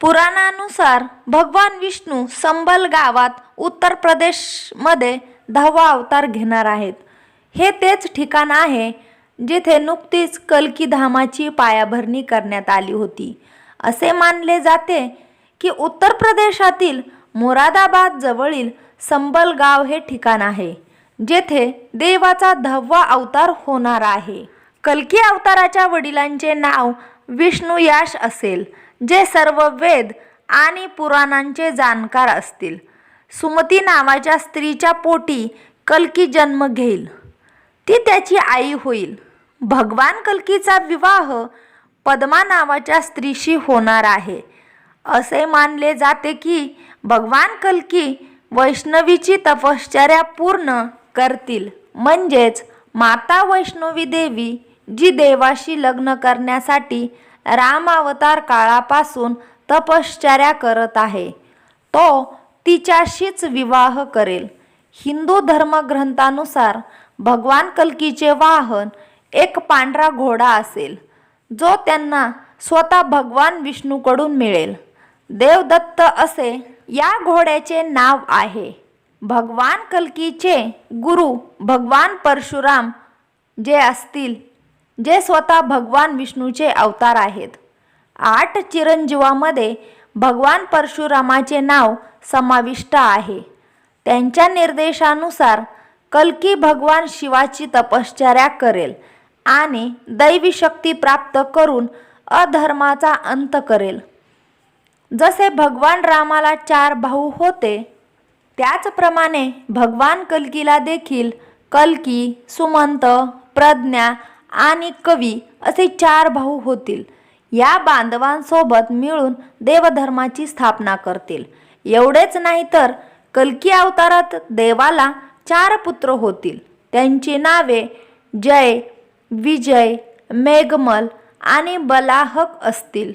पुराणानुसार भगवान विष्णू संबल गावात उत्तर प्रदेशमध्ये दहावा अवतार घेणार आहेत. हे तेच ठिकाण आहे जिथे नुकतीच कलकीधामाची पायाभरणी करण्यात आली होती. असे मानले जाते की उत्तर प्रदेशातील मोरादाबाद जवळील संबल गाव हे ठिकाण आहे जेथे देवाचा दहावा अवतार होणार आहे. कलकी अवताराच्या वडिलांचे नाव विष्णुयाश असेल जे सर्व वेद आणि पुराणांचे जाणकार असतील. सुमती नावाच्या स्त्रीच्या पोटी कलकी जन्म घेईल. ती त्याची आई होईल. भगवान कलकीचा विवाह पद्मा नावाच्या स्त्रीशी होणार आहे. असे मानले जाते की भगवान कलकी वैष्णवीची तपश्चर्या पूर्ण करतील. म्हणजेच माता वैष्णवी देवी जी देवाशी लग्न करण्यासाठी रामावतार काळापासून तपश्चर्या करत आहे तो तिच्याशीच विवाह करेल. हिंदू धर्मग्रंथानुसार भगवान कल्कीचे वाहन एक पांढरा घोडा असेल जो त्यांना स्वतः भगवान विष्णूकडून मिळेल. देवदत्त असे या घोड्याचे नाव आहे. भगवान कल्कीचे गुरु भगवान परशुराम जे असतील जे स्वतः भगवान विष्णूचे अवतार आहेत. आठ चिरंजीवामध्ये भगवान परशुरामाचे नाव समाविष्ट आहे. त्यांच्या निर्देशानुसार कल्की भगवान शिवाची तपश्चर्या करेल आणि दैवी शक्ती प्राप्त करून अधर्माचा अंत करेल. जसे भगवान रामाला चार भाऊ होते त्याचप्रमाणे भगवान कलकीला देखील कल्की सुमंत प्रज्ञा आणि कवी असे चार भाऊ होतील. या बांधवांसोबत मिळून देवधर्माची स्थापना करतील. एवढेच नाही तर कलकी अवतारात देवाला चार पुत्र होतील. त्यांची नावे जय विजय मेघमल आणि बलाहक असतील.